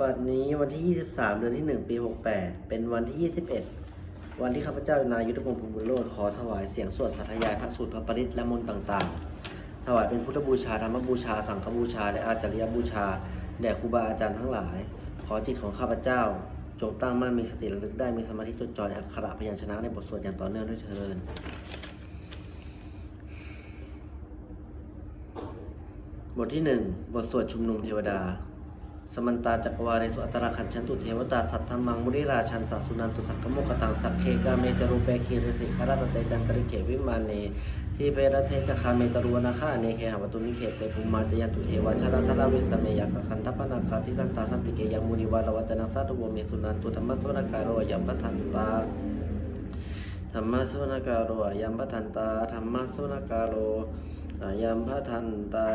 บัดนี้วันที่ 23 เดือนที่ 1 ปี 68 เป็นวันที่ 21 วันที่ข้าพเจ้านายุทธพงศ์ภูมิบุญโลดขอถวายเสียงสวดสาธยายพระสูตรพระปริตและมนต์ต่างๆ ถวายเป็นพุทธบูชาธรรมบูชา สังฆบูชา และอาจาริยบูชา แด่ครูบาอาจารย์ทั้งหลาย ขอจิตของข้าพเจ้า จงตั้งมั่นมีสติระลึกได้มีสมาธิจดจ่อในอักขระพยัญชนะในบทสวดอย่างต่อเนื่องด้วยเทินบทที่หนึ่งบทสวดชุมนุมเทวดา สมันตาจักรวาเรสุอัตราคันชันตุเทวตาสัทธมังมุริราชันสัสสุนันตุสักขโมกตังสักเคกาเมจรูเปคีริสิคาราตเตจันตริเขวิมานเนที่เปรเทจคาเมตรุวนาคาเนเคหวตุนิเขตเตภูมาจยันตุเทวชารัตระเวสเมยักขันทัปนาคาทิสันตาสันติเกยังมุนิวารวัจนะสัตวเมสุนันตุธรรมสวนาการโรยัมปทันตาธรรมสวนาการโรอายัมปทันตาธรรมสวนาการโรอายัมปทันตา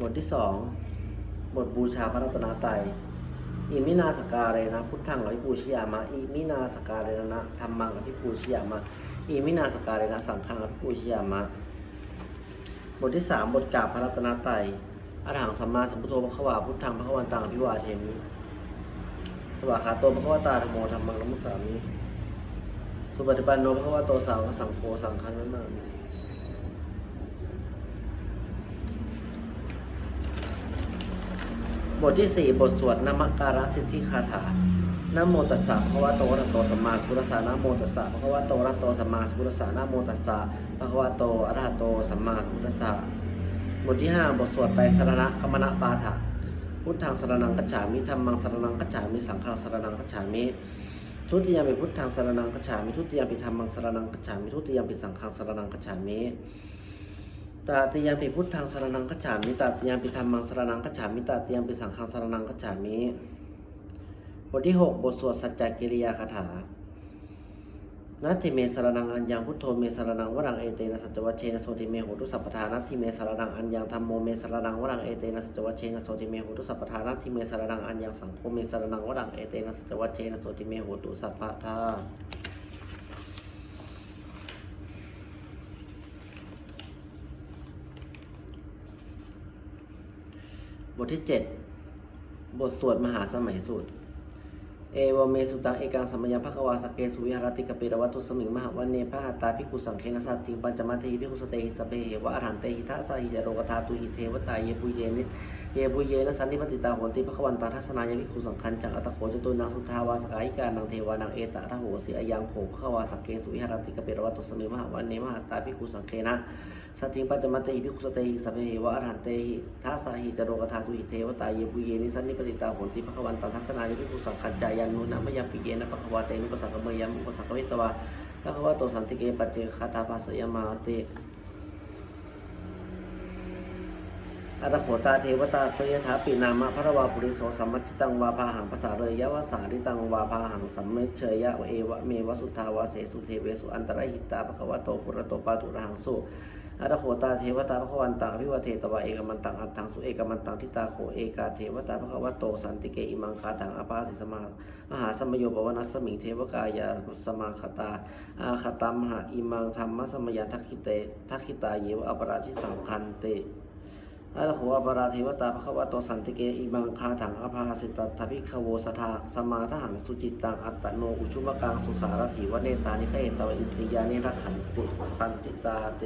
บทที่สองบทบูชาพระรัตนตรัยอิมินาสการเรนะพุทธังอภิปูชยามะอิมินาสการเรนะธรรมังอภิปูชยามะอิมินาสการเรนะสังฆังอภิปูชยามะ บทที่สามบทกราบพระรัตนตรัยอรหังสัมมาสัมพุทโธพระขวาพุทธังพระขวันตังอภิวาเทมิสวากขาโตพระขวตาธรรมโมธรรมังนมสสามิสุปฏิปันโนพระขวโตสาวกสังโฆสังฆังนัมมา บทที่ 4 บทสวดนมการะสิทธิคาถานโมตัสสะภะคะวะโตอะระหะโตสัมมาสัมพุทธัสสะนะโมตัสสะภะคะวะโตอะระหะโตสัมมาสัมพุทธัสสะนะโมตัสสะภะคะวะโตอะระหะโตสัมมาสัมพุทธัสสะบทที่ 5 บทสวดไตรสรณะคมณปาฐะพุทธังสรณังคัจฉามิธัมมังสรณังคัจฉามิสังฆังสรณังคัจฉามิทุติยามปิพุทธังสรณังคัจฉามิทุติยามปิธัมมังสรณังคัจฉามิทุติยามปิสังฆังสรณังคัจฉามิ ตาติยังปิพุทธังสารนังคัจามิตาติยังปิธรรมังสารนังคัจามิตาติยังปิสังฆังสารนังคัจามิบทที่ 6 บทสวดสัจจกิริยาคาถานัตถิเมสารนังอัญญังพุทโธเมสารนังวรังเอเตนะสัจวัชเชนะโสติเมโหตุสัพพทานัตถิเมสารนังอัญญังธรรมโมเมสารนังวรังเอเตนะสัจวัชเชนะโสติเมโหตุสัพพทานัตถิเมสารนังอัญญังสังโฆเมสารนังวรังเอเตนะสัจวัชเชนะโสติเมโหตุสัพพทา บทที่ 7 บทสวดมหาสมัยสูตร เอวเมสุตังเอกังสมยังภควาสเกสุวิหารติกเปรวัตุสมิงมหาวันเนพระตาภิกขุสังเคนะสัตติงปัญจมัตถิภิกขุสเตหิสเปเหวะอรหันเตหิทัสสหิจโรกธาตุหิเทวตาเยปุเยนิเยปุเยนะสันนิปติตาโหนติภควันตาทัศนายภิกขุสังคันจังอัตโขจตุนังสุทาวาสกายิกานังเทวานังเอตะทะโหสิอายังโขภควาสเกสุวิหารติกเปรวัตุสมิงมหาวันเนมหาตตาภิกขุสังเคนะ สัตถิงปัจจมัตเตหิภิกขุสเตหิสัพเพเหวะอรหันเตหิทัสสะหิจโรกธาตุหิเทวตาเยปุเยนิสันนิปติตาโหนติภควันตังทัศนายภิกขุสังคันจายันนุนะมยัมปิเยนะภควาเตนุปสังกเมยัมอุปสังกวิตวาภควาโตสันติเกปัจเจคาตาภัสสยมาเตอัตโขตาเทวตาเตยถาปินามะพระวาปุริโสสัมมัจจิตังวาพาหังภาษาเรยยวสาริตังวาพาหังสัมเมเชยะวะเอวะเมวสุทาวาเสสุเทเวสุอันตรหิตาภควาโตปุระโตปาตุระหังสุ อัตโขตาเทวตาพระควันตังอภิวเทตวะเอกมันตังอัตถังสุเอกมันตังทิตาโขเอกาเทวตาพระควโตสันติเกอิมังคาถังอภาสิสมามหาสมโยปวนัสมิงเทวกายาสมาคตาอาคตามหาอิมังธรรมสมยาทักขิเตทักขิตาเยวะอปราชิสังคันเตอัตโขอปราเทวตาพระควโตสันติเกอิมังคาถังอภาสิตทภิกขโวสทาสมาทหังสุจิตตังอัตตโนอุชุมกังสุสารถีวเนตานิเขตวอิสิยานิรักขันติปันติตาเต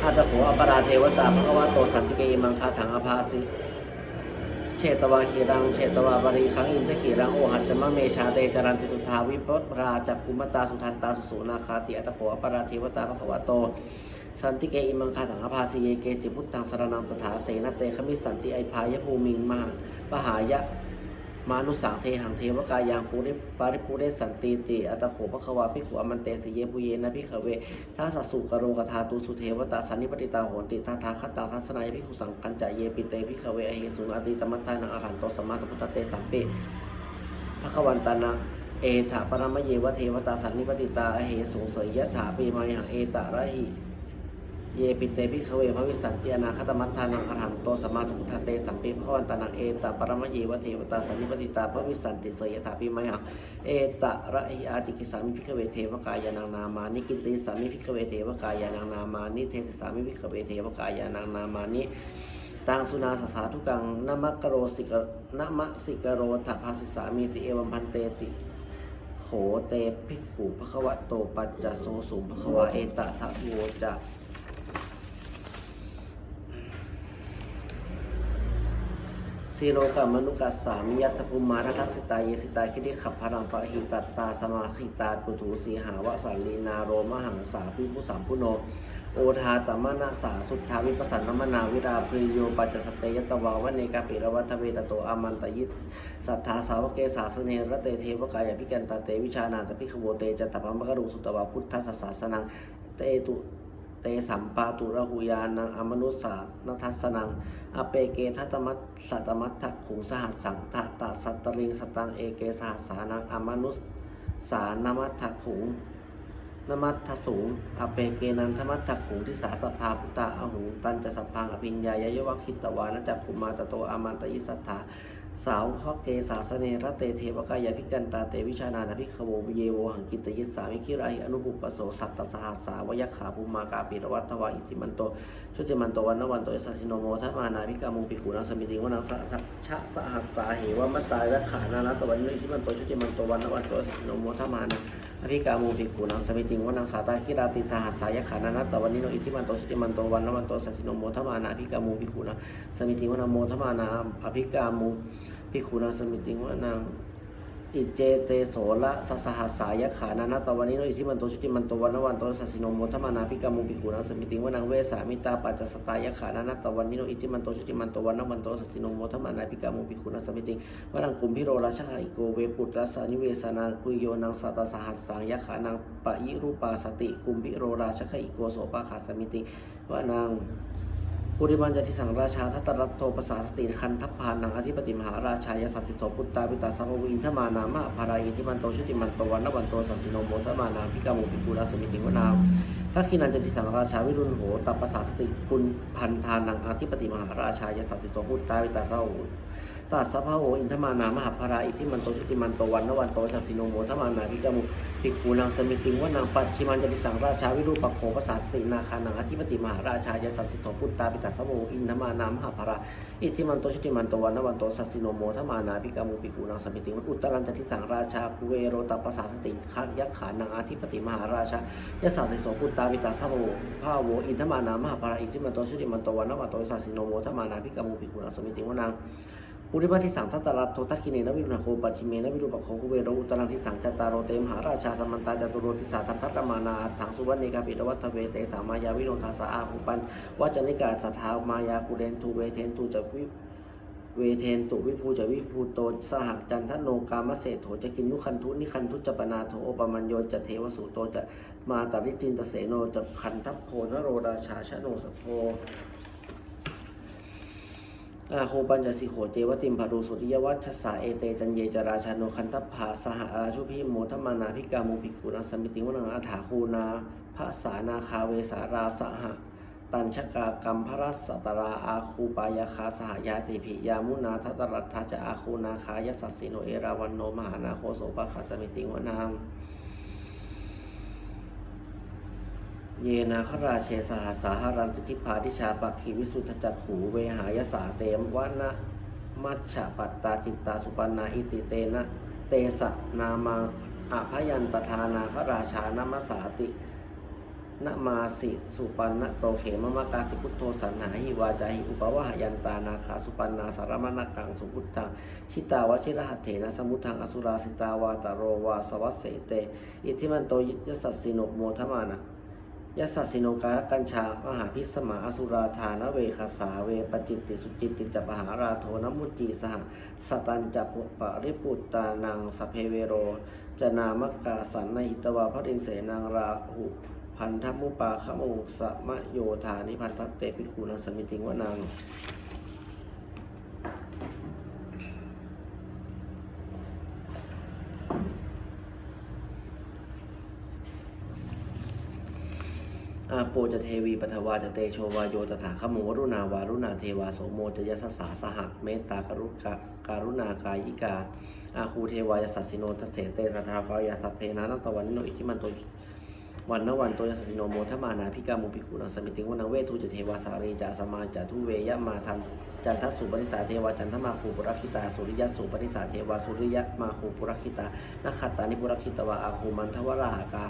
ข้าตะโขอปราเทวตาพระวะโตสันติเกมังคาถังอภาสิเชตวาคีรังเชตวาบริคังอินทขีรังโอหัจจมะเมชาเตจารันติสุทาวิปปราจักคุมตาสุทันตาสุโสนาคาติอัตโขอปราเทวตาพระวะโตสันติเกอิมังคาถังอภาสิเยเกจิพุทธังสารนังตถาเสนเตขมิสันติไอพายภูมิงมหาปหายะ มานุสังเทหังเทวกายังปูริปาริปูเรสันติติอัตโขภควาภิขุอมันเตสิเยปุเยนะภิขเวทัสสสุกโรกธาตุสุเทวตาสันนิปติตาโหนติทัทาคตังทัศนายภิขุสังกัญจายเยปิเตภิขเวอหิสุนอติตมัตตานังอรหันโตสัมมาสัมพุทธเตสัมเปภควันตานะเอถาปรมเยวะเทวตาสันนิปติตาอเหสุงเสยยะถาปีมาหังเอตะระหิ เยปิเตพิขเวภวิสันติอนาคตมัทธานังอรหันโตสัมมาสัมพุทธเตสัมปิภวันตานังเอตปรมยีวเทวตาสันนิปติตาภวิสันติเสยถาปิมยังเอตระหิอาจิกิสามิพิขเวเทวกายานังนามานิกินติสามิพิขเวเทวกายานังนามานิเทศสามิพิขเวเทวกายานังนามานิตังสุนาสสาทุกังนมะกโรสิกะนมะสิกโรถภาสิสามีติเอวัมพันเตติโหเตภิกขุภควะโตปัจจโสสุภควะเอตทะโวจะ สีโลกามนุกัสสามิยัตภูมาทัสสิตาเยสิตาคิดิขับพรังปะหิตัตตาสมาขิตาปุถุสีหาวะสันลีนาโรมหังสาพิพุสามพุโน โอทาตมนาสาสุทธาวิปัสสนมนาวิราพริโยปัจจสเตยตวาวเนกาปิรวัฏเวตโตอามันตยิตสัทธาสาวกเกสาสเนรเตเทวกายพิกันตาเตวิชานาตพิขโวเตจัตตพัมกรุสุตวาพุทธสสาสนังเตตุ ตสัมปาตุระหุยานังอมนุสานทัสนัง อเปเกทัตมัตสัตมัตถขุงสหัสสังทะตะสัตตริงสตังเอเกสหัสานังอมนุสสานมัตถขุงนมัตถสูงอเปเกนันทมัตถขุงทิสาสภาพุตตาอหุงตันจะสพพังอภิญญายยวัคคิตวานจักขุมาตโตอามันตยิสัทธา สาวพเกสาสเนรเตเทวกายาพิกันตาเตวิชานาถพิขโวเยโวหังกิตยิสสามิคิราหิอนุปุปโสสัตตสหัสสาวยขาภูมากาปิรวัตถวาอิติมันโตชุติมันโตวันนวันโตยสัสินโมทัมานาภิกามุงปิขุนังสมิติวนังสัสัชะสหัสสาเหวมัตตายและขานานะตวันนิอิติมันโตชุติมันโตวันนวันโตยสัสินโมทัมานา อภิกามูปิกูนังสมิติงวนังสาตาคิราติสหัสสายขานานัตตวันนิโนอิทิมันโตสุติมันโตวันนวันโตสัสสิโนโมทมานาอภิกามูปิกูนังสมิติงวนังโมทมานาอภิกามูปิกูนังสมิติงวนัง อิเจเตโสละสสหัสสายขานานัตวันนิโนอิทิมันโตสุติมันโตวันนวันโตสัสสินโมทมานาอภิกามูปิกูนังสมิติงวนังเวสามิตาปัจจสตายขานานัตวันนิโนอิทิมันโตสุติมันโตวันนวันโตสัสสินโมทมานาอภิกามูปิกูนังสมิติงวรังกุมพิโรราชาอิโกเวปุตรสานิเวสานากุยโยนังสัตสหัสสังยะขานังปะยิรูปาสติกุมพิโรราชาอิโกโสปาขาสมิติงวานาง ปุริบันจติสังราชาทัตตรัตโทปสาสติคันทัพพานังอธิปติมหาราชายสัสสิโสปุตตาปิตาสังวินทมานามะภารายิทิมันโตชุติมันโตวันนวันโตสัสสิโนโมทมานาพิกามุปิกุลาสมิติวนาวทักขินันจติสังราชาวิรุณโหตัปปสาสติกุลพันธานังอธิปติมหาราชายสัสสิโสปุตตาปิตาสัมภว ตัสสะพะโวอินทมานามหาภาราอิทิมันโตชุติมันโตวันนวันโตชัสสิโนโมทมานาพิกามุภิกขุนางสมิติงว่านางปัจฉิมันจะติสังราชาวิรูปโขภาษาสตินาคานังอธิปติมหาราชายสัสสิโสปุตตาปิตัสสะโวอินทมานามหาภาราอิทิมันโตชุติมันโตวันนวันโตชัสสิโนโมทมานาพิกามุภิกขุนางสมิติงอุตตรันจติสังราชาภูเวโรตปัสสาสติขักยักขานังอธิปติมหาราชายสัสสิโสปุตตาปิตัสสะโวภาโวอินทมานามหาภาราอิทิมันโตชุติมันโตวันนวันโตชัสสิโนโมทมานาพิกามุภิกขุนางสมิติงว่านาง ปุริมาทิสังทัตตรัตโททักขิเนนวิรุณโคปัจจิเมนวิรูปโคคุเวโรอุตรังทิสังจัตตารโรเตมหาราชาสมันตาจตุโรติสาทัตตรมานาอังสุวรรณิกาปิรวัตเวเตสามายาวิโนทาสาอาหุปันวัจนิกาสัทธามายากุเรนทูเวเทนทูจะวิเวเทนตุวิภูจะวิภูโตสหักจันทโนกามเศโถจะกินยุคันทุนิคันทุจปนาโถโอปมัญโยจะเทวสุโตจะมาตริจินตเสโนจะคันทัพโพนโรราชาชโนสโพ อาโคปัญจสิโขเจวติมภารุสุริยวัชสาเอเตจันเยจราชาโนคันทัพพาสหราชุพิโมทมานาพิกามุภิกขุนาสมิติวนังอาถาคูนาภาสานาคาเวสาราสหะตัญชกากรรมพระสตราอาคูปายาคาสหายาติภิยามุนาทัตตรัตถาจะอาคูนาคายสัสสิโนเอราวันโนมหานาโคโสปะคาสมิติวนัง เยนาคราเชสหสาหารันติทิพาทิชาปักขีวิสุทธจักขูเวหายสาเตมวนะมัชฉะปัตตาจิตตาสุปันนาอิติเตนะ เตสะนามังอภยันตทานาคราชานมสาตินมาสิสุปันนะโตเขมมะกาสิพุทโธสันหาหิวาจาหิอุปวะหยันตานาคาสุปันนาสารมณกังสุพุทธังชิตาวชิรหัตเถนะสมุทังอสุราสิตาวาตโรวาสวัสเสเต อิทิมันโตยิยสัสสิโนโมทมานะ ยสัสสิโนการกัญชามหาพิสมาอสุราธานเวคาสาเวปจิตติสุจิตติจัปหาราโทนมุจีสหสตันจัปปะริปุตตานังสเพเวโร จนามกาสันนหิตวาพรินเสนางราหุพันธมุปาขมุสมะโยธานิพันธเตปิคูนัสมิติวนัง อ อาโป จะเทวีปัทวาจะเตโชวาโยตถาคโมวรุณาวารุณาเทวาโสโมจะยสสสาสหะเมตตากรุกะการุณากายิกาอาคูเทวายสัสสิโนทเสเตสัทธากายาสัพเพนะนัตตวันนิโนอิทิมันโต วันนวันตยสัสสิโนโมทมานาพิกามุปิคุนังสมิติงวนังเวทุจเทวาสารีจาสมาจาทุเวยมาทันจันทสุปนิสาเทวาจันทมาคูปุรคิตาสุริยสุปนิสาเทวาสุริยมาคูปุรคิตานักขัตานิปุรคิตวาอาคูมันทวราหากา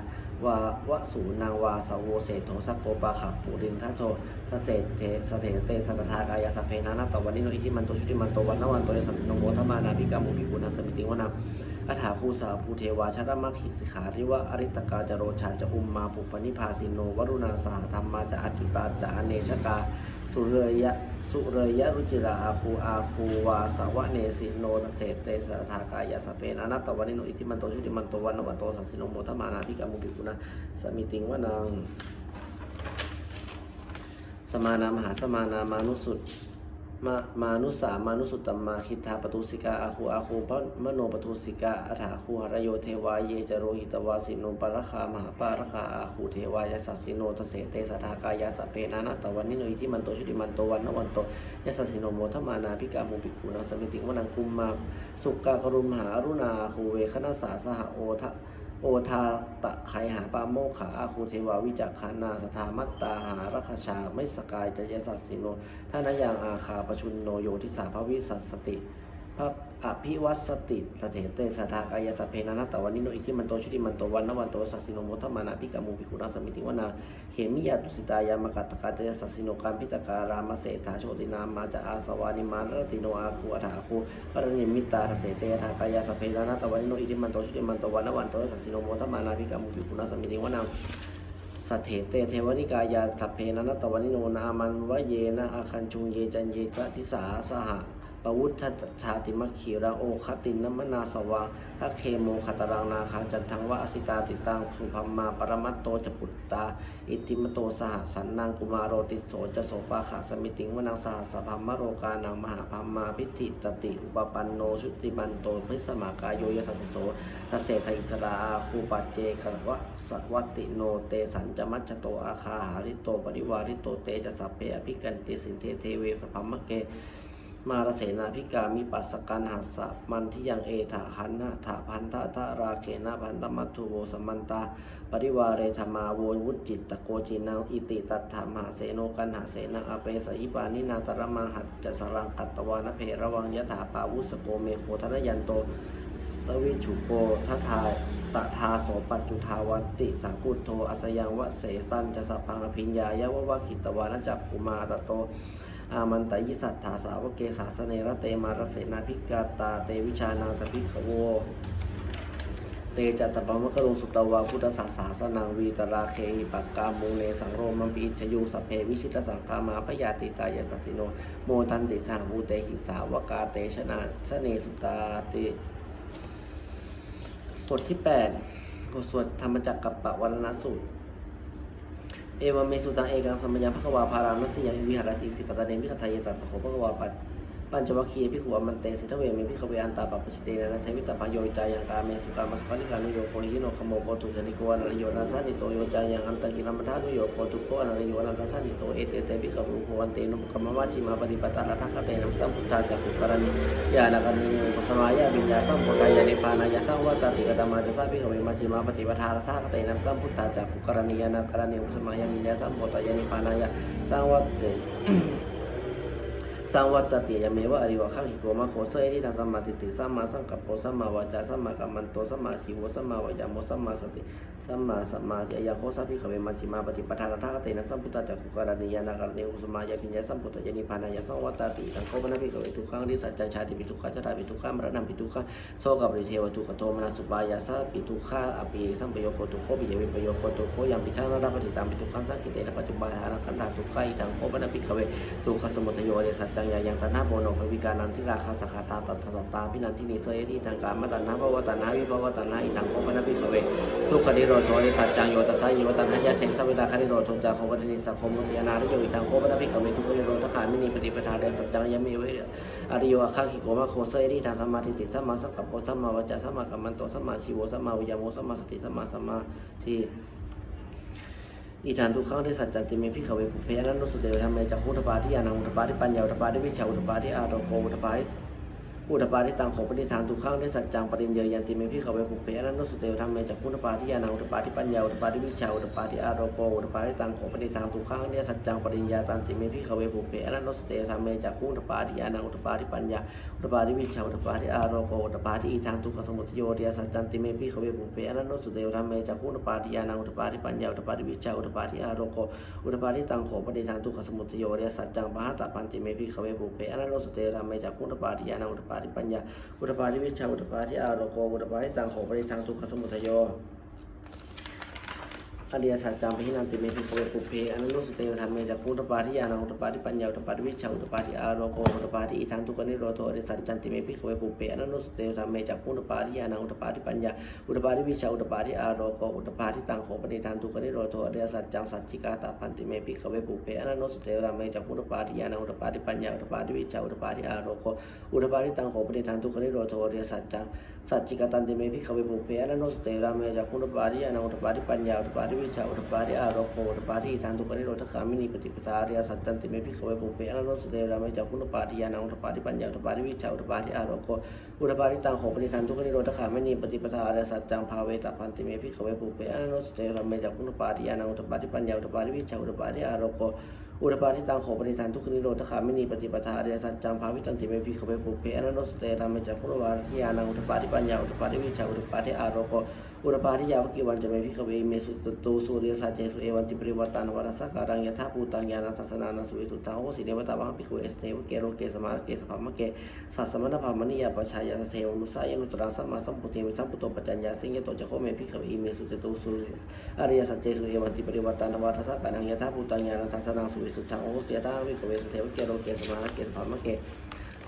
วาวสูนางวาสาวโวเศโทสักโกปาขับปุรินทัโททเศเทสเถเตสัทากายาสัพเพนานัตวันนิโนอิทิมันโตชุติมันโตวันนวันตยสัสสิโนโมทมานาพิกามุปิคุนังสมิติงวนัง อัฏฐาคูสาภูเทวาชรมัคคิสิขาริวะอริตกาจโรชาจะอุมมาปุปนิพาสิโนวรุณาสหธรรมาจะอจุตาจะอเนชกา สุเรยะสุเรยะรุจิราอาคูอาคูวาสาวะเนสิโนตเสเตสทากายาสเปนอนัตตวันิโนอิทิมันโตชุติมันโตวันนวันโตสัสสิโนโมทมานาภิกามุปิกุณะสมิติงวนังสมานามหาสมานามานุสุต มามานุสามานุสุตตมมาคิทาปตุสิกาอาคูอาคูปะมโนปตุสิกาอัฐาคูหรโยเทวาเยจโรหิตวาสิโนปรคามหาปารคาอาคูเทวายสัสสิโนทเสเตสทากายาสเพนานาตวันนิโนอิทิมันโตชุติมันโตวันนวันโตยสัสสิโนโมทมานาพิกามุปิคูนัสมิติวนังกุมมาสุกากรุมหาอรุณาคูเวคณสาสหโอทะ โอทาตะไขหาปาโมขาอาคูเทวาวิจักขานาสถามัตตาหารัคชาไม่สกายจยสัตสิโนท่านยังอาคาปชุนโนโยทิสาภวิสัสติพระ อภิวัสติสเถเตสทากายสพเพนานัตตวันนิโนอิทิมันโตชุติมันโตวันนวันโตสัสิโนโมทมานาพิกามุปิคุนาสมิติวนาเขมิยาตุสิตายามกัตตกาจยสัสสิโนการพิตการามเสถาโชตินามาจะอาสวานิมารติโนอาคูอัฐาคูปรณิมิตาเสเตทากายสพเพนานัตตวันนิโนอิทิมันโตชุติมันโตวันนวันโตสัสิโนโมทมานาพิกามุปิคุนาสมิติวนาสัทเถเตเทวนิกายาสัพเพนันตตวันิโนนามันวะเยนะอาคันชุงเยจันเยจทิสาสหะ ปวุฒชาติมัคขีระโอคตินนมนาสวาทัเคโมขตรังนาคาจันทังวะอสิตาติตังสุภัมมาปรมัตโตจปุตตา อิติมโตสหสันนังกุมารโรติโสจะโสปาขาสมิติงวนังสหสภัมมโรกานังมหาภัมมาพิธิตติ อุปปันโนชุติมันโตพิสมากายโยยสัสสิโสทเสทอิสราอาคูปัจเจกวะสัตวัติโนเตสัญจมัจจโตอาคาหาริโตปริวาริโตเตจะสัพเพอภิกันติสินเทเทเวสพัมมะเก มารเสนาพิกามิปัสสกันหัสสะมันที่ยังเอถาหันนะถาพันธะทะราเขนะพันธมัตถุโวสมันตา ปริวาเรธมาโววุจิตตะโกจินังอิติตัตถามหาเสโนกันหาเสนังอเปสอิปานินาตรมาหัจจะสรังกัตตวานเพระวังยถาปาวุสโกเมโคทนยันโต สวิชุโกทัทายตทาโสปัจจุทาวันติสังกุโทอสยังวะเสสันจะสัพพังอภิญญายะวะวะขิตวานะจักกุมาตโต อามันตยิสัทธาสาวกเกสาสเนระเตมารเสนาภิกาตาเตวิชานาตภิกขโว เตจัตตปมะกะโลสุตวาพุทธศาสาสนังวีตราเคหิปักกามุงเนสังโรมัมปิชยุสัพเพวิชิตสังคามาพยาติตายสัสิโน โมทันติสหมูเตหิสาวกาเตชนะชะเนสุตาติบทที่8บทสวดธรรมจักรกับปะวัรณสูตร เอวเมสุตังเอกังสมยังพระกวาพารานัสยังวิหารติสิปตะเนมิขทายตัตโขพระกวาปัจ ปัญจวัคคีย์พิขุวมันเตสิทเวเมพิขเวอันตาปปุชิเตนะเสวิตาปโยจายังกาเมสุกามัสปะนิกานุโยโคหิโนขโมโปตุชนิโกอนันโยนาสานิโตโยจายังอันตกิรมัทานุโยโคตุโคอนันโยนันตสานิโตเอเตเตพิขวุโพวันเตนุกัมมวาจิมาปฏิปตาลทัคเตนะสัมพุทธาจักขุกรณิยานากันนิอุปสมายาวิญญาสัมพุทายานิพานายาสังวัตติกตมาจะสาพิขเวมัจจิมาปฏิปทาลทัคเตนะสัมพุทธาจักขุกรณิยานากันนิอุปสมายาวิญญาสัมพุทายานิพานายาสังวัตติ สังวัตติยเมวะอริวะขังหิโกมะโคเสยริทังสัมมาทิฏฐิสัมมาสังกัปโปสัมมาวาจาสัมมากัมมันโตสัมมาชีวสัมมาวายามโมสัมมาสติสัมมาสัมมาทิยาโคสัพพิขเวมัชฌิมาปฏิปทานาทากเตนะสัมพุทธะจักขุกรณียานาการเนอุสมายาพิญญาสัมพุทธะยานิพานายาสังวัตติตังโคปนะภิกขเวทุกขังดิสัจจังชาติปิทุกขะชราปิทุกขะมรณะปิทุกขะโสกับริเทวทุกขโทมนัสสุปายาสะปิทุกขะอภิสัมปโยโคตุโคปิเยวิปโยโคตุโคยัมปิชานาราปฏิตามปิทุกขังสังกิเตนะปัจจุบันหานัขันธาทุกขะอิตังโคปนะภิกขเวทุกขสมุทัยโยเดสัจจังยายังตัณหาโมโนภวิกานันทิราคาสกขาตาตัตตตาพินันทินิเสยที่ทางการมตัณหาภวตัณหาวิภวตัณหาอิตังโคปนะภิกเวทุกขนิโรธโทนิสัจจังโยตัสสะโยตัณหายาเสงสวิตาคนิโรธโทจาโคปนิสัพพมุติยานาริโยอิตังโคปนะภิกเวทุกขนิโรธขามินีปฏิปทาเดสัจจังยเมเวอริโยอาคังหิโกมะโคเสยที่ทางสมาทิฏฐิสัมมาสังกัปโปสัมมาวจาสัมมากัมมันโตสัมมาชีโวสัมมาวิยามโมสัมมาสติสัมมาสัมมาธิ อีทานทุกครั้งได้สัจจันติเมพิขเวปุเพอนันนุสุเตธรรมเมจักขุทปาที่ยานังอุทปาที่ปัญญาอุทปาที่วิชาอุทปาที่อาโรโกอุทปาทิ อุทปาทิตังโขปฏิทานทุกครั้งที่สัจจังปริญเยยันติเมพิขเวปุเพอนันโนสุเตวธรรมเมจักขุทปาทิยานังอุทปาทิปัญญาอุทปาทิวิชาอุทปาทิอาโรโกอุทปาทิตังโขปฏิทานทุกครั้งที่สัจจังปริญญาตันติเมพิขเวปุเพอนันโนสุเตวธรรมเมจักขุทปาทิยานังอุทปาทิปัญญาอุทปาทิวิชาอุทปาทิอาโรโกอุทปาทิอีทางทุกขสมุทโยเดียสัจจันติเมพิขเวปุเพอนันโนสุเตวธรรมเมจักขุทปาทิยานังอุทปาทิปัญญาอุทปาทิวิชาอุทปาทิอาโรโกอุตปาทิตังโขปฏิทางทุกขสมุทโยเรสัจจังปะหะตะปันติเมพิขเวปุเพอนันโนสุเตวธระเมจักขุตปาทิยานังอุตปาาริปัญญาอุตปาริวิชาอุตปาริอารโกอุตปาริตังโขปริทังทุกขสมุทโย อริยสัจจังปะหินันติเมพิขเวปุเพอนันโนสุเตระธรรมเมจักขุตปาทิยานังอุตปาทิปัญญาอุตปาทิวิชาอุตปาทิอาโรโกอุตปาทิอีทางทุกนิโรโธอริสัจจันติเมพิขเวปุเพอนันโนสุเตระธรรมเมจักขุตปาทิยานังอุตปาทิปัญญาอุตปาทิวิชาอุตปาทิอาโรโกอุตปาทิตังโขปฏิทางทุกนิโรโธอริสัจจังสัจจิกาตะพันติเมพิขเวปุเพอนันโนสุเตระเมจักขุตปาทิยานังอุตปาทิปัญญาอุตปาทิวิชาอุตปาทิอาโรโกอุตปาทิตังโขปฏิทางทุกนิโรโธอริสัจจังสัจจิกาตันติเมพิขเวปุเพอนันโนสุเตระเมจักขุตปาทิยานังอุตปาทิปัญญาอุตปาทิวิชาอุตปาทิอาโรโกอุตปาทิทางทุกขนิโรธคามินีปฏิปทาอริยสัจจันติเมพิขเวปุเพอนันโนสุเตระเมจักขุตปาทิยานังอุตปาทิปัญญาอุตปาทิวิชาอุตปาทิอาโรโกอุตปาทิตังโขปฏิทางทุกนิโรธคามินีปฏิปทาอริยสัจจังภาเวตพันติเมพิขเวปุเพอนันโนสุเตระเมจักขุตปาทิยานังอุตปาทิปัญญาอุตปาทิวิชาอุตปาทิอาโรโกอุตปาทิตังโขปฏิทานทุกขนิโรธคามินีปฏิปทาเรียสัจจังภาวิตันติเมพิขเวปุเพอนันโนสเตรรมจักขุรวาทิยานังอุตปาทิปัญญาอุตปาทิวิชาอุตปาทิอาโรโก อุตปาทิยาวกิวันจะเมพิขเวเมสุตตูสุริยสัจเจสุเอวันติปริวัตานวรสการังยถาภูตังญาณทัสนานาสุวิสุทธังโอสิเนวตาวังพิโขเอสเทวเกโรเกสมาเกสภามเกสัสมณภามณียาปชายาเทวมุสายันุตรัสัมมาสัมพุทเทวสัมพุทโตปัจจัญญาสิงยโตจะโคเมพิขเวเมสุตตูสุริอริยสัจเจสุเอวันติปริวัตานวรสการังยถาภูตังญาณทัสนาสุวิสุทธังโอสิยถาวิโขเวสเทวเกโรเกสมาเกสภามเก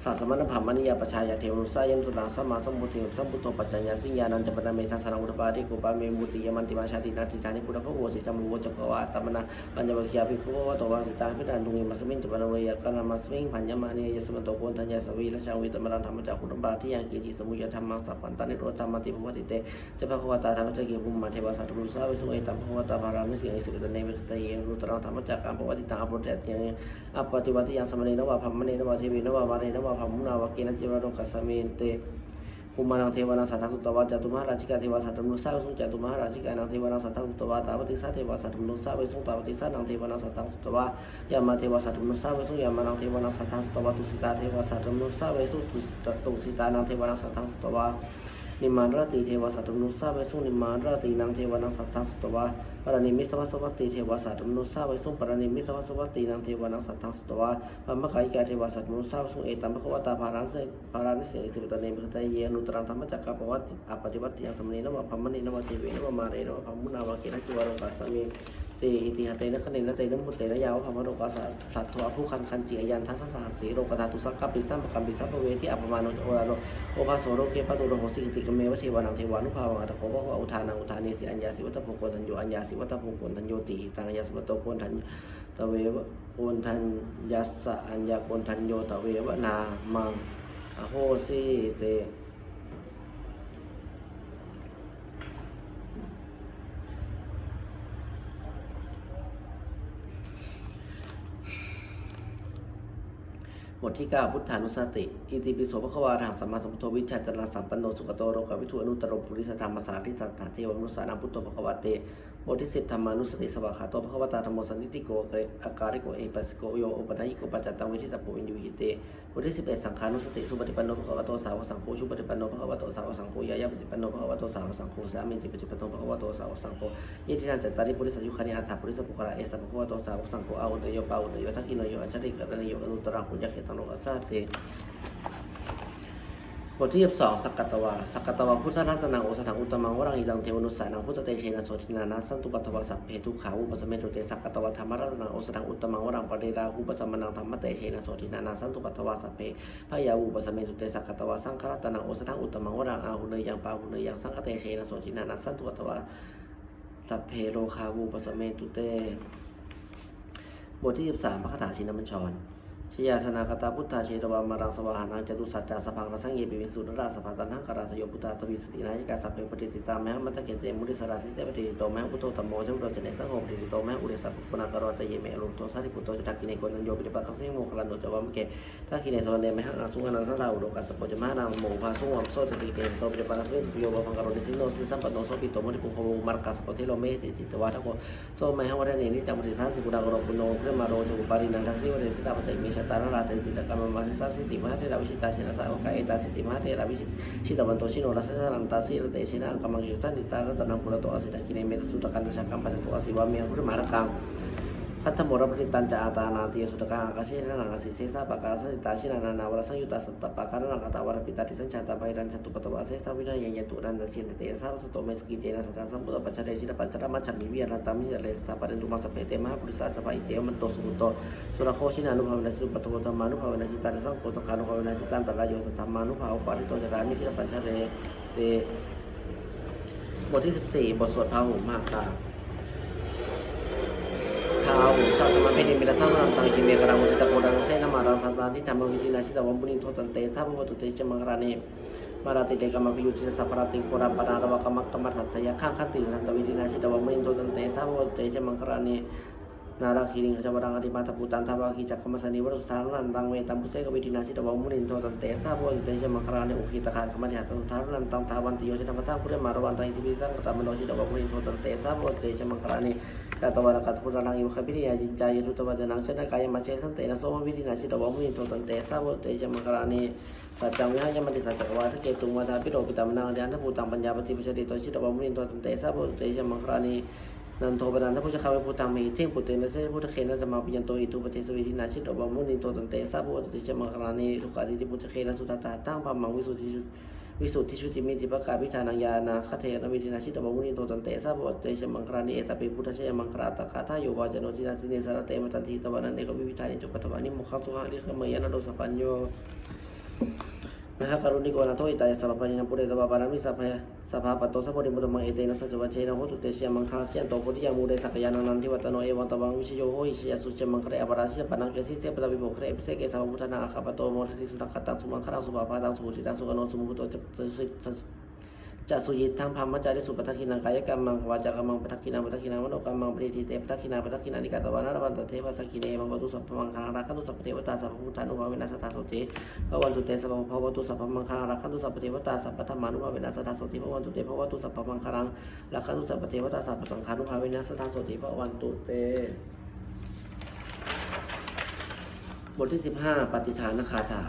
สัสมณพามนิยาปชายาเทวุสายันตุลาสัมมาสัมพุทธิสัมพุทโธปัจจัญญาสิญาณัญจปนะเมทัสสนังอุตปาทิกุปาเมมุติยมันติมาชาตินาติธานิพุทธภโวสิจัมมุโวจักวาตมนะปัญญวคิยาภิกขุวะตวาสิตาพิดานตุงมัสมิงจปนะเวยกานามัสมิงพัญญมานียสมันโตโกนทัญญาสวีละชาวิตมรันธรรมจักขุนบาทิยังกิจิสมุยธรรมังสัพพันตานิโรธรรมติภวติเตจะภควตาธรรมจักเกภุมมาเทวสัตตุสาวิสุเอตัมภควตาภารานิสิงอิสิกตเนวิสตเยรุตรังธรรมจักกัมปวติตังอภุเตยังอปฏิวัติยังสมณีนวะพัมมณีนวะเทวีนวะมาเรนวะพัมมุนาวะเกนะจิวะโรกัสเมนเตภูมานังเทวานังสัทธสุตวะจตุมหาราชิกาเทวาสัตตมุสาวิสุจตุมหาราชิกานังเทวานังสัทธสุตวะตาปติสาเทวาสัตตมุสาวิสุตาปติสานังเทวานังสัทธสุตวะยามาเทวาสัตตมุสาวิสุยามานังเทวานังสัทธสุตวะตุสิตาเทวาสัตตมุสาวิสุตุสิตตุสิตานังเทวานังสัทธสุตวะ นิมานราติเทวสัตตมุสาวิสุนิมานราตินังเทวนังสัทธสุตวาปรณิมิตวัสวัตติเทวสัตตมุสาวิสุปรณิมิตวัสวัตตินังเทวนังสัทธสุตวาปัมมะกายกาเทวสัตตมุสาวิสุเอตัมภควตาภารังเสภารานิเสสิตเนมิตเยนุตรังธรรมจักรปวัติอปฏิวัติยังสมณีนวะพัมมณีนวะเทวีนวะมาเรนวะพัมมุนาวะเกนะจิวารุกัสสมิ เตติหะเตนะคะเนนะเตนะมุเตนะยาวะพัมมโรกัสสัตถวะผู้คันคันจิอายันทัสสะสหัสสีโรกธาตุสักกะปิสัมปะกัมปิสัพพเวทิอัปมาโนจโอราโนโอภาโสโรเกปะตุโรโหสิกติกเมวะเทวานังเทวานุภาวังอัตโขภะอุทานังอุทานิสิอัญญาสิวัตโพโกทัญโยอัญญาสิวัตโพโกทัญโยติตังยาสวัตโตโกทัญตเววะโกทัญยัสสะอัญญาโกทัญโยตเววะนามังอโหสิเต บทที่ 9 พุทธานุสติ อิติปิโสภควาทางสัมมาสัมพุทโธวิชาจารณสัมปันโนสุขโตโรกวิทูอนุตตรปุริสธรรมสาริสัตถเทวมนุสสานังพุทโธภควาเต บทที่10ธรรมานุสติสวาขาโตภควตาธรรมโมสันติติโกเกอาการิโกเอปัสโกโยอุปนัยโกปัจจตังวิทิตาปุวินยูหิเตบทที่11สังขานุสติสุปฏิปันโนภควโตสาวสังโฆชุปฏิปันโนภควโตสาวสังโฆยายาปฏิปันโนภควโตสาวสังโฆสามีจิปฏิปันโนภควโตสาวสังโฆยะทินันจัตตาริปุริสยุคานิอัฏฐปุริสปุคละเอสภควโตสาวสังโฆอาวุนโยปาวุนโยทักขิโนโยอัจฉริกะระโยอนุตตรังปุญญเขตังโลกัสสาเต บทที่22สักกตวาสักกตวาพุทธรัตนังโอสถังอุตตมังวรังอิรังเทวนุสสานังพุทธเตเชนะโสทินานาสันตุปัตวาสัพเพทุขาวุปสมเมตุเตสักกตวาธรรมรัตนังโอสถังอุตตมังวรังปริราหุปสมนังธรรมเตเชนะโสทินานาสันตุปัตวาสัพเพพยาวุปสมเมตุเตสักกตวาสังฆรัตนังโอสถังอุตตมังวรังอาหุเนยังปาหุเนยังสังฆเตเชนะโสทินานาสันตุปัตวาสัพเพโลคาวุปสมเมตุเตบทที่13พระคาถาชินมัญชร ชยาสนากตาพุทธาเชตวามารังสวาหานังจตุสัจจาสพังรสังเยปิวิสุนราสภาตันหังกราสยพุทธาตวิสตินายกาสัพเพปฏิติตามะมัตตะเกตเตมุริสราสิเสปฏิติโตแมะพุทโธตัมโมชมุโรจเนสังโฆปฏิติโตแมะอุเรสัพพุนากรตเยเมอรุโตสาริปุโตจตักกิเนโกนันโยปิริปักสมิโมคลันโนจวามเกทักกิเนสวันเนมหังอาสุงอนังทราอุโดกัสสปจมานามโมภาสุงวัมโสติติเกโตปิริปักสมิโยบพังกรณิสิโนสิสัมปันโนโสปิโตมุริปุโคมารกัสปเทโลเมสิจิตวาทโกโสมหังวรเนนิจังปฏิทันสิกุณากรปุโนเพื่อมาโรจุปารินันทักสิวเรติตาปัจจัยมิชตานาราเตติตกรรมมาสิสัสสิติมหาเทราวิชิ ตาสินาสาวกาเอตาสิติมหาเทราวิชิตวันโมรปริตันชักกัมปัสสตุอามีพุทธมารกังพัทธมรปริตันจาตานาติสุตกาอาคาเชนะนังอสิเสสะปะกาสัติตาชินานานาวรสังยุตาสัตตปะการนังกตาวรปิตาติสัญชาตาไพรัญชตุปตวะเสสะวินัยยตุรันตชินเตสะสุโตเมสกิเตนะสัจจสัมพุทธปัจจเรชินปัจจรมัจฉมิวิรันตามิเลสตาปะเรนตุมาสเปเตมหาปุริสาสภาอิเจมันโตสุโตสุรโคชินานุภาวนะสุปตโตธรรมานุภาวนะสิตาสังโฆสังฆานุภาวนะสิตันตระโยสัทธรรมานุภาอุปาริโตจารามิสิปัญชเรเตบทที่ 14 บทสวดพาหุมากา たおささまペリン皆様のたきめからもてたこらがせなまらたたにたまびじなしだわんぷにとたてさぶごとてしてまがらね marati de kama piyu tira saparati kura panara wa kama kamar tataya kangkati rata widinasi dawa menintu tante sawo teja mangkarani นาราคีริงขจาวรังอธิมาตปุตันทาวาคีจักขมาสนิวรสุทธานันตังเวตัมพุเสกวิตินาชิตวามุนินโทตันเตสาบวิเตชมังครานอุคีตะคารขมันหัตตุธานันตังทาวันติโยชนะพัทังคุเรมารวันตังอิทิปิสังกตามโลชิตวามุนินโทตันเตสาบวิเตชมังครานกาตวาระกัตพุทรังอิมขปิริยาจินจายทุตวาจนังเสนกายมัเชสันเตนะโสมวิตินาชิตวามุนินโทตันเตสาบวิเตชมครานสัจจังวิหายมนติสัจจวาทเกตุงวาทาพิโรปิตามนัเดียนทภูตังปัญญาปฏิปชริโตชิตวามุนินโทตันเตสาบวิเตชมคราน พุทธังมีเที่ยงปุตเตนะเสพุทธเขนะสมาปิยันโตอิทุปเทสวิธินาชิตอบามุนิโตตันเตสาบุตติจมังคลานีทุกขาดิติพุทธเขนะสุตตาตั้งพามังวิสุทธิชุวิสุทธิชุติมิติปะกาพิธานังยานาคเทนวิธินาชิตอบามุนิโตตันเตสาบุตติจมังคลานีเอตปิพุทธเชยมังคลาตคาทายโยวาจโนทินาทิเนสารเตมตันทีตวานันเอกวิวิธานิจุปตวานิมุขังสุขังลิขมยานะโดสปัญโย นะฮการุณิโกนาโทอิตายสัพพะนินปุเรตบาบารามิสัพพสัพพะปัตโตสัพพิมุตมังเอเตนะสัจวัชเชนะโหตุเตเชียมังคาเชียนโตปุติยามูเรสักยานันนันทิวัตโนเอวันตบังวิชโยโหอิชยาสุเชมังคเรอปราชิยปนังเกสิเสปตะวิโภคเรเปเสเกสัพพุทธนาอาคาปโตโมทิสุนักขตังสุมังคราสุภาปะตังสุติตังสุกโนสุมุตโตจัสสิาริสุปทักขินังกายกรรมังวาจากรรมังปทักขินังปทักขินังมโนกรรมังปริทิเตปทักขินังปทักขินังนิกาตวานาวันตเทปทักขิเนมังวตุสัพพมังคลังรักขันตุสัพเทวตาสัพพุทธานุภาเวนัสตาโสติพระวันตุเตสัพพะวตุสัพพมังคลังรักขันตุสัพเทวตาสัพพธรรมานุภาเวนัสตาโสติพระวันตุเตพระวัตุสัพพมังคลังรักขันตุสัพพเทวตาสัพพสังฆานุภาเวนัสตาโสติพระวันตุเตบทที่ 15 ปฏิฐานคาถา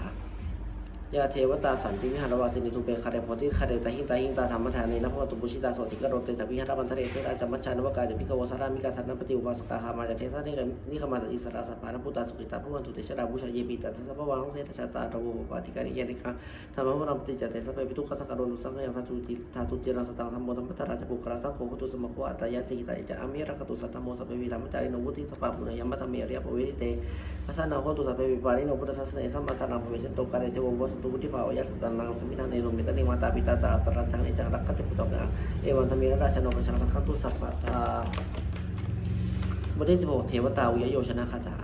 ยาเทวตาสันติวิหารวาสินิทุเปคาเรโพธิคาเรตาหิตาหิงตาธรรมทานเนะพวตุบุชิตาโสติกโรเตตาวิหารบันทะเรเทราจัมมัชชานวกาจะพิกวสารามิกาทันปฏิอุบาสกาหามาจะเทสานิกนิขมาสอิสระสัพพานพุตาสุขิตาผู้วันตุเตชราบูชาเยปิตาสัพพวังเสตชาตาตะโวปาติการิยานิคังธรรมวรมติจเตสัพเพปิทุกขสักการุสังขยังทัตุติทาตุเจรัสตังธรรมโมธรรมตราจปุคราสังโฆตุสมโคอัตยาจิกิตาอิจอเมรคตุสัตตโมสัพเพวิธรรมจาริโนวุติสัพพะปุณยมัตเมริยปเวริเตภาษานาโหตุสัพเพวิปาริโนพุทธศาสนาสัมมาทานังภเวสันโตการเจววสตุวุติภาวะสัตตังสมิทานิโนมิตานิมาตาปิตาตาตระจังเอจังรักขติปุตตะเอวันธรรมิราชโนกชังรักขันตุสัพพะตาบทที่16เทวตาวิยโยชนะคาถา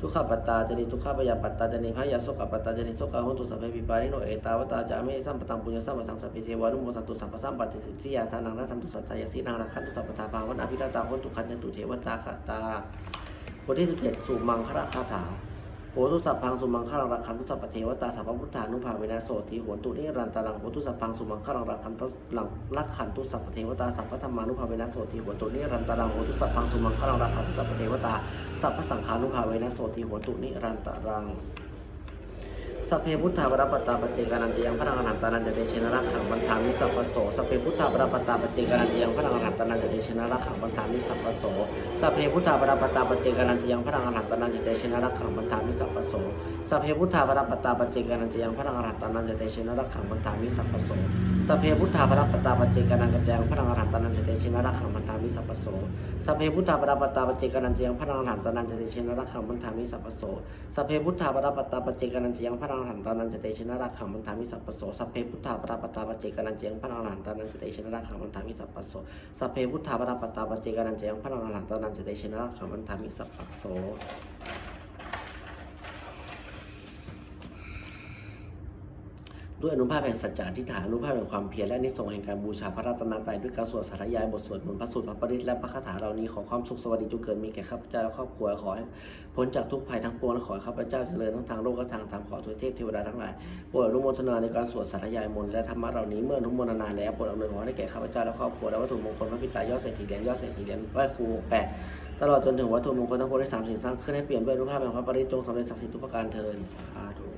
ทุกขปัตตาจนิทุกขปยาปัตตาจนิพยาโสกปัตตาจนิโสกาหุนตุสัพเพปิปาริโนเอตาวตาจามิสัมปตังปุญญสัมปตังสัพเพเทวานุโมทันตุสัพพสัมปติสิทธิยาทานังรัตันตุสัตตายสีนังรักขันตุสัพพทาภาวนอภิรตาหุนตุขันยันตุเทวตาคาตาบทที่17สุมังคระคาถา โหตุสัพพังสุมังคลังรักขันตุสัพพเทวตาสัพพพุทธานุภาเวนะโสติโหตุนิรันตรังโหตุสัพพังสุมังคลังรักขันตุหลังรักขันตุสัพพเทวตาสัพพธรรมานุภาเวนะโสติโหตุนิรันตรังโหตุสัพพังสุมังคลังรักขันตุสัพพเทวตาสัพพสังขานุภาเวนะโสติโหตุนิรันตรัง สัพเพพุทธาปรปตาปเจกานันจะยังพระอรหันตานันจะเดชนะรักขังบันทามิสัพพโสสัพเพพุทธาปรปตาปเจกานันจะยังพระอรหันตานันจะเดชนะรักขังบันทามิสัพพโสสัพเพพุทธาปรปตาปเจกานันจะยังพระอรหันตานันจะเดชนะรักขังบันทามิสัพพโสสัพเพพุทธาปรปตาปเจกานันจะยังพระอรหันตานันจะเดชนะรักขังบันทามิสัพพโสสัพเพพุทธาปรปตาปเจกานันจะยังพระอรหันตานันจะเดชนะรักขังบันทามิสัพพโสสัพเพพุทธาปรปตาปเจกานันจะยังพระอรหันตานันจะเดชนะรักขังบันทามิสัพพโสสัพเพพุทธาปรปตาปเจกานันจะยังพระอรหันตานันจะเตชนะราคังมันทามิสัพปโสสัพเพพุทธาปราปตาปเจกนันจะยังพระอรหันตานันจะเตชนะราคังมันทามิสัพปโสสัพเพพุทธาปราปตาปเจกนันจะยังพระอรหันตานันจะเตชนะราคังมันทามิสัพปโส ด้วยอนุภาพแห่งสัจจะอธิษฐานอนุภาพแห่งความเพียรและนิสงส์แห่งการบูชาพระรัตนตรัยด้วยการสวดสาธยายบทสวดมนต์พระสูตรพระปริตและพระคาถาเหล่านี้ขอความสุขสวัสดีจงเกิดมีแก่ข้าพเจ้าและครอบครัวขอให้พ้นจากทุกภัยทั้งปวงและขอให้ข้าพเจ้าเจริญทั้งทางโลกและทางธรรมขอทวยเทพเทวดาทั้งหลายโปรดอนุโมทนาในการสวดสาธยายมนต์และธรรมะเหล่านี้เมื่ออนุโมทนาแล้วโปรดอำนวยพรให้แก่ข้าพเจ้าและครอบครัวและวัตถุมงคลพระพิตายอดเศรษฐีเหรียญยอดเศรษฐีเหรียญไหว้ครูแปดตลอดจนถึงวัตถุมงคลทั้งปวงในสามสิ่งสร้างขึ้นให้เปลี่ยนด้วยอนุภาพแห่งพระปริตจงสำเร็จศักดิ์สิทธิ์ทุกประการเทินสาธุ